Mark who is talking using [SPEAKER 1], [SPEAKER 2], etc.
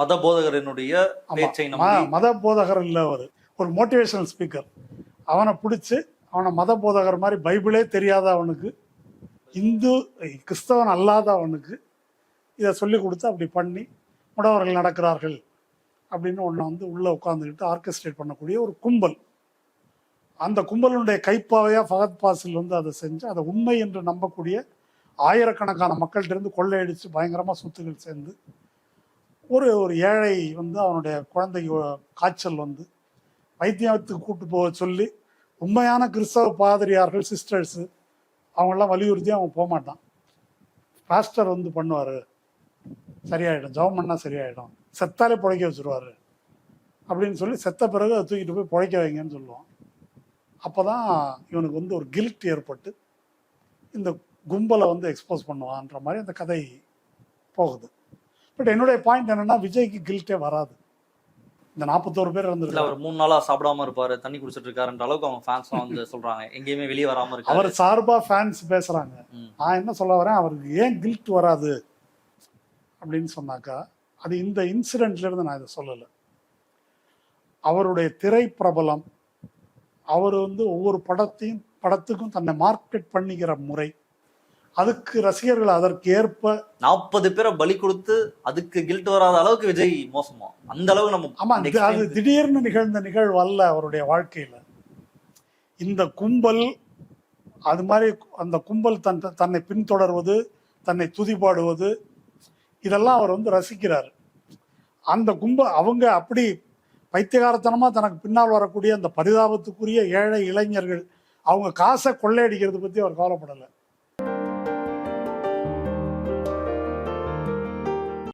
[SPEAKER 1] மத போதகரினுடைய. பேச்சை
[SPEAKER 2] மத போதகர் இல்லை அவர். ஒரு மோட்டிவேஷனல் ஸ்பீக்கர் அவனை பிடிச்சி அவனை மத போதகர் மாதிரி பைபிளே தெரியாத அவனுக்கு இந்து கிறிஸ்தவன் அல்லாத அவனுக்கு இதை சொல்லி கொடுத்து அப்படி பண்ணி முடவர்கள் நடக்கிறார்கள் அப்படின்னு ஒன்றை வந்து உள்ளே உட்காந்துக்கிட்டு ஆர்கெஸ்ட்ரேட் பண்ணக்கூடிய ஒரு கும்பல். அந்த கும்பலுடைய கைப்பாவையாக ஃபகத் பாசில் வந்து அதை செஞ்சு அதை உண்மை என்று நம்பக்கூடிய ஆயிரக்கணக்கான மக்கள்கிட்ட இருந்து கொள்ளையடித்து பயங்கரமாக சொத்துக்கள் சேர்ந்து ஒரு ஒரு ஏழை வந்து அவனுடைய குழந்தைக்கு காய்ச்சல் வந்து வைத்தியத்துக்கு கூட்டு போக சொல்லி உண்மையான கிறிஸ்தவ பாதிரியார்கள் சிஸ்டர்ஸு அவங்கெல்லாம் வலியுறுத்தி அவன் போக மாட்டான். பாஸ்டர் வந்து பண்ணுவார். சரியாயிடும். ஜெபம் பண்ணால் சரியாயிடும். செத்தாலே பிழைக்க வச்சுருவார். அப்படின்னு சொல்லி செத்த பிறகு அதை தூக்கிட்டு போய் பிழைக்க வைங்கன்னு சொல்லுவான். அப்போ தான் இவனுக்கு வந்து ஒரு கில்ட் ஏற்பட்டு இந்த கும்பலை வந்து எக்ஸ்போஸ் பண்ணுவான்ற மாதிரி அந்த கதை போகுது. பட் என்னுடைய பாயிண்ட் என்னன்னா விஜய்க்கு கில்ட்டே வராது. இந்த நாற்பத்தோரு பேர்
[SPEAKER 1] இல்ல
[SPEAKER 2] இருந்திருக்காரு
[SPEAKER 1] அவர் மூணு நாளா சாப்பிடாம இருப்பாரு தண்ணி குடிச்சிட்டு இருக்காருன்ற அளவுக்கு அவங்க ஃபேன்ஸ் வந்து சொல்றாங்க. எங்கேயுமே வெளியே வராம
[SPEAKER 2] அவர்
[SPEAKER 1] இருக்காரு
[SPEAKER 2] சார்பா ஃபேன்ஸ் பேசுறாங்க. நான் என்ன சொல்ல வரேன் அவருக்கு ஏன் கில்ட் வராது? அப்படின்னு சொன்னாக்கா அது இந்த இன்சிடென்ட்ல இருந்து நான் இதை சொல்லலை. அவருடைய திரை பிரபலம் அவர் வந்து ஒவ்வொரு படத்தையும் படத்துக்கும் தன்னை மார்க்கெட் பண்ணிக்கிற முறை அதுக்கு ரசிகர்கள் அதற்கு ஏற்ப
[SPEAKER 1] நாற்பது பேரை பலி கொடுத்து அதுக்கு கில்ட் வராத அளவுக்கு விஜய் மோசமா. அந்த அளவுக்கு நம்ம
[SPEAKER 2] ஆமா அது திடீர்னு நிகழ்ந்த நிகழ்வு அல்ல அவருடைய வாழ்க்கையில. இந்த கும்பல் அது மாதிரி அந்த கும்பல் தன் தன்னை பின்தொடர்வது தன்னை துதிபாடுவது இதெல்லாம் அவர் வந்து ரசிக்கிறார். அந்த கும்பல் அவங்க அப்படி பைத்தியகாரத்தனமா தனக்கு பின்னால் வரக்கூடிய அந்த பரிதாபத்துக்குரிய ஏழை இளைஞர்கள் அவங்க காசை கொள்ளையடிக்கிறது பத்தி அவர் கவலைப்படலை.